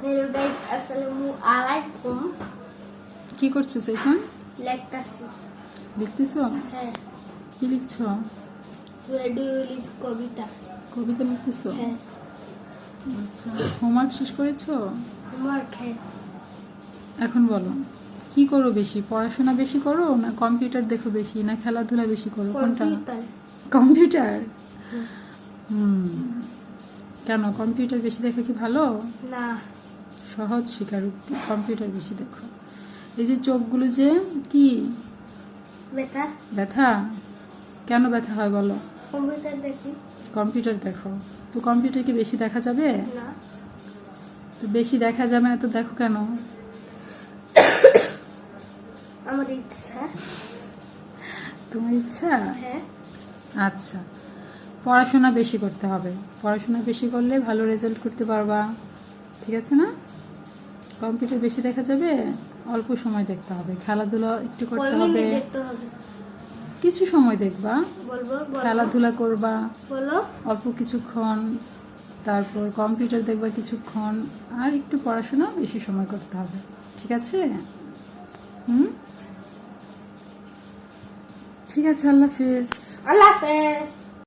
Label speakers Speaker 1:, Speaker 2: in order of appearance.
Speaker 1: Hello guys আসসালামু আলাইকুম
Speaker 2: কি করছ এখন
Speaker 1: লেখতাছি
Speaker 2: লিখতেছো?
Speaker 1: হ্যাঁ।
Speaker 2: কি লিখছো?
Speaker 1: কবিতা।
Speaker 2: কবিতা লিখতেছো?
Speaker 1: হ্যাঁ।
Speaker 2: আচ্ছা হোমওয়ার্ক শেষ করেছ?
Speaker 1: আমার হ্যাঁ।
Speaker 2: এখন বলো কি করো বেশি পড়াশোনা বেশি করো না কম্পিউটার দেখো বেশি না খেলাধুলা বেশি করো? কোনটা?
Speaker 1: কম্পিউটার?
Speaker 2: কম্পিউটার হুম। কেন কম্পিউটার বেশি দেখো কি ভালো?
Speaker 1: না।
Speaker 2: সহজ স্বীকারোক্তি কম্পিউটার বেশি দেখো। এই যে চোখগুলো যে কি?
Speaker 1: বেটা
Speaker 2: ব্যথা? কেন ব্যথা হয় বলো?
Speaker 1: কম্পিউটার দেখি।
Speaker 2: কম্পিউটার দেখো। তো কম্পিউটার কি বেশি দেখা যাবে?
Speaker 1: না।
Speaker 2: তো বেশি দেখা যাবে না তো দেখো কেন?
Speaker 1: আমার ইচ্ছা।
Speaker 2: তোমার ইচ্ছা?
Speaker 1: হ্যাঁ।
Speaker 2: আচ্ছা। পড়াশোনা বেশি করতে হবে। পড়াশোনা বেশি করলে ভালো রেজাল্ট করতে পারবা। ঠিক আছে না? কম্পিউটার বেশি দেখা যাবে অল্প সময় দেখতে হবে। খেলাধুলা একটু করতে হবে। কিছু সময় দেখবা। খেলাধুলা করবা। অল্প কিছুক্ষণ তারপর কম্পিউটার দেখবা কিছুক্ষণ আর একটু পড়াশোনা বেশি সময় করতে হবে। ঠিক আছে? হুম? ঠিক আছে আল্লাহ হাফিজ।
Speaker 1: আল্লাহ হাফেজ।